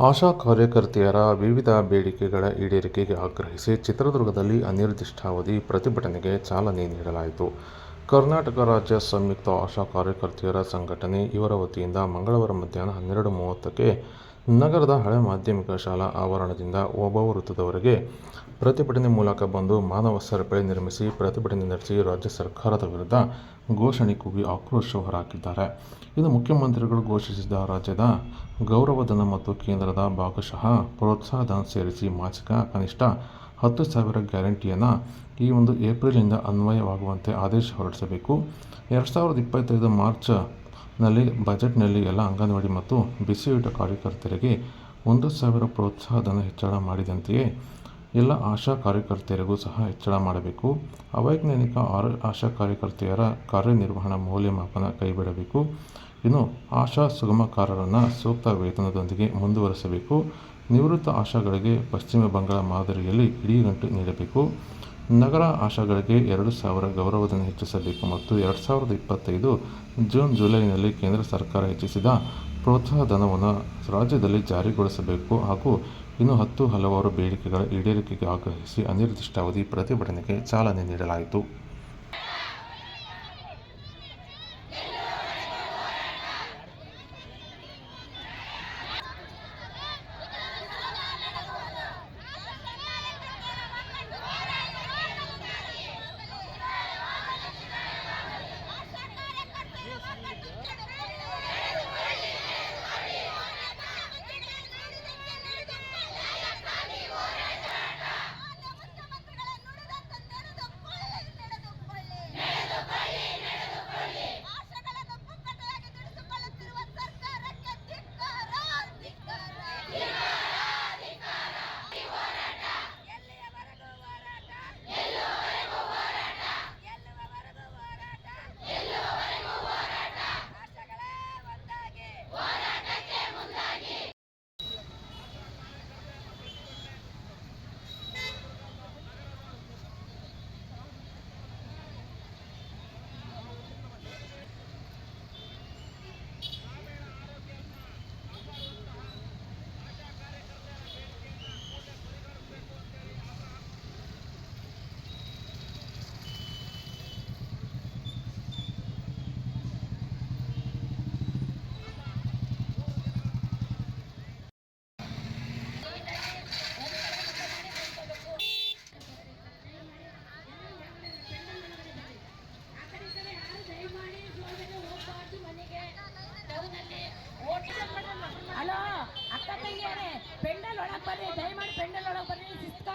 ಆಶಾ ಕಾರ್ಯಕರ್ತೆಯರ ವಿವಿಧ ಬೇಡಿಕೆಗಳ ಈಡೇರಿಕೆಗೆ ಆಗ್ರಹಿಸಿ ಚಿತ್ರದುರ್ಗದಲ್ಲಿ ಅನಿರ್ದಿಷ್ಟಾವಧಿ ಪ್ರತಿಭಟನೆಗೆ ಚಾಲನೆ ನೀಡಲಾಯಿತು. ಕರ್ನಾಟಕ ರಾಜ್ಯ ಸಂಯುಕ್ತ ಆಶಾ ಕಾರ್ಯಕರ್ತೆಯರ ಸಂಘಟನೆ ಇವರ ವತಿಯಿಂದ ಮಂಗಳವಾರ ಮಧ್ಯಾಹ್ನ ಹನ್ನೆರಡು ಮೂವತ್ತಕ್ಕೆ ನಗರದ ಹಳೆ ಮಾಧ್ಯಮಿಕ ಶಾಲಾ ಆವರಣದಿಂದ ಓಬವ್ವ ವೃತ್ತದವರೆಗೆ ಪ್ರತಿಭಟನೆ ಮೂಲಕ ಬಂದು ಮಾನವ ಸರಪಳಿ ನಿರ್ಮಿಸಿ ಪ್ರತಿಭಟನೆ ನಡೆಸಿ ರಾಜ್ಯ ಸರ್ಕಾರದ ವಿರುದ್ಧ ಘೋಷಣೆ ಕೂಗಿ ಆಕ್ರೋಶ ಹೊರಹಾಕಿದ್ದಾರೆ. ಇದು ಮುಖ್ಯಮಂತ್ರಿಗಳು ಘೋಷಿಸಿದ ರಾಜ್ಯದ ಗೌರವಧನ ಮತ್ತು ಕೇಂದ್ರದ ಭಾಗಶಃ ಪ್ರೋತ್ಸಾಹಧನ ಸೇರಿಸಿ ಮಾಸಿಕ ಕನಿಷ್ಠ ಹತ್ತು ಸಾವಿರ ಗ್ಯಾರಂಟಿಯನ್ನು ಈ ಒಂದು ಏಪ್ರಿಲಿಂದ ಅನ್ವಯವಾಗುವಂತೆ ಆದೇಶ ಹೊರಡಿಸಬೇಕು. ಎರಡು ಸಾವಿರದ ಇಪ್ಪತ್ತೈದು ಮಾರ್ಚ್ ನಲ್ಲಿ ಬಜೆಟ್ನಲ್ಲಿ ಎಲ್ಲ ಅಂಗನವಾಡಿ ಮತ್ತು ಬಿಸಿಯೂಟ ಕಾರ್ಯಕರ್ತರಿಗೆ ಒಂದು ಸಾವಿರ ಪ್ರೋತ್ಸಾಹಧನ ಹೆಚ್ಚಳ ಮಾಡಿದಂತೆಯೇ ಎಲ್ಲ ಆಶಾ ಕಾರ್ಯಕರ್ತೆಯರಿಗೂ ಸಹ ಹೆಚ್ಚಳ ಮಾಡಬೇಕು. ಅವೈಜ್ಞಾನಿಕ ಆಶಾ ಕಾರ್ಯಕರ್ತೆಯರ ಕಾರ್ಯನಿರ್ವಹಣಾ ಮೌಲ್ಯಮಾಪನ ಕೈಬಿಡಬೇಕು. ಇನ್ನು ಆಶಾ ಸುಗಮಕಾರರನ್ನು ಸೂಕ್ತ ವೇತನದೊಂದಿಗೆ ಮುಂದುವರಿಸಬೇಕು. ನಿವೃತ್ತ ಆಶಾಗಳಿಗೆ ಪಶ್ಚಿಮ ಬಂಗಾಳ ಮಾದರಿಯಲ್ಲಿ ಇಡಿಗಂಟು ನೀಡಬೇಕು. ನಗರ ಆಶಾಗಳಿಗೆ ಎರಡು ಸಾವಿರ ಗೌರವಧನ ಹೆಚ್ಚಿಸಬೇಕು ಮತ್ತು ಎರಡು ಸಾವಿರದ ಇಪ್ಪತ್ತೈದು ಜೂನ್ ಜುಲೈನಲ್ಲಿ ಕೇಂದ್ರ ಸರ್ಕಾರ ಹೆಚ್ಚಿಸಿದ ಪ್ರೋತ್ಸಾಹಧನವನ್ನು ರಾಜ್ಯದಲ್ಲಿ ಜಾರಿಗೊಳಿಸಬೇಕು ಹಾಗೂ ಇನ್ನೂ ಹತ್ತು ಹಲವಾರು ಬೇಡಿಕೆಗಳ ಈಡೇರಿಕೆಗೆ ಆಗ್ರಹಿಸಿ ಅನಿರ್ದಿಷ್ಟಾವಧಿ ಪ್ರತಿಭಟನೆಗೆ ಚಾಲನೆ ನೀಡಲಾಯಿತು. ಬರ್ರಿ ದಯಮಾಡಿ ಪೆಂಡಲ್ ಒಳಗೆ ಬರ್ರಿ ಶಿಸ್ತು